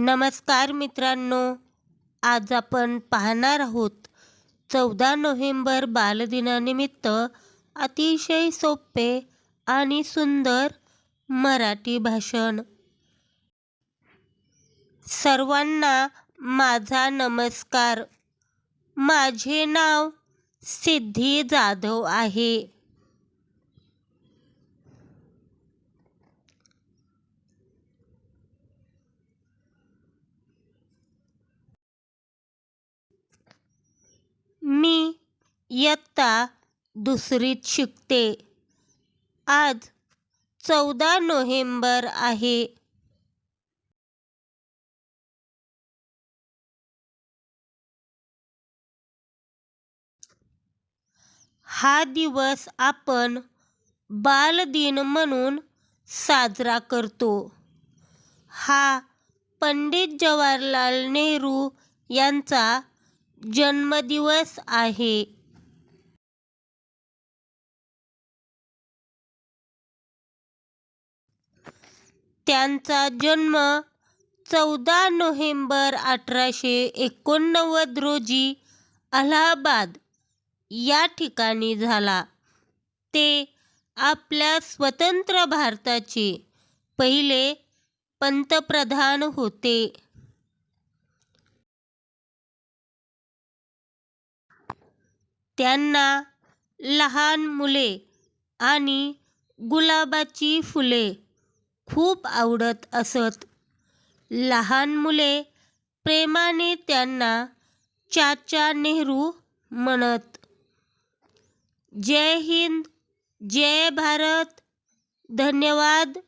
नमस्कार मित्रांनो आज आपण पाहणार आहोत चौदा नोव्हेंबर बालदिनानिमित्त अतिशय सोपे आणि सुंदर मराठी भाषण. सर्वांना माझा नमस्कार. माझे नाव सिद्धी जाधव आहे. मी इयत्ता दुसरीत शिकते. आज चौदा नोव्हेंबर आहे. हा दिवस आपण बालदिन म्हणून साजरा करतो. हा पंडित जवाहरलाल नेहरू यांचा जन्मदिवस आहे. त्यांचा जन्म चौदा नोव्हेंबर अठराशे एकोणनव्वद रोजी अलाहाबाद या ठिकाणी झाला. ते आपल्या स्वतंत्र भारताचे पहिले पंतप्रधान होते. त्यांना लहान मुले आणि गुलाबाची फुले खूप आवडत असत. लहान मुले प्रेमाने त्यांना चाचा नेहरू म्हणत जय हिंद जय भारत धन्यवाद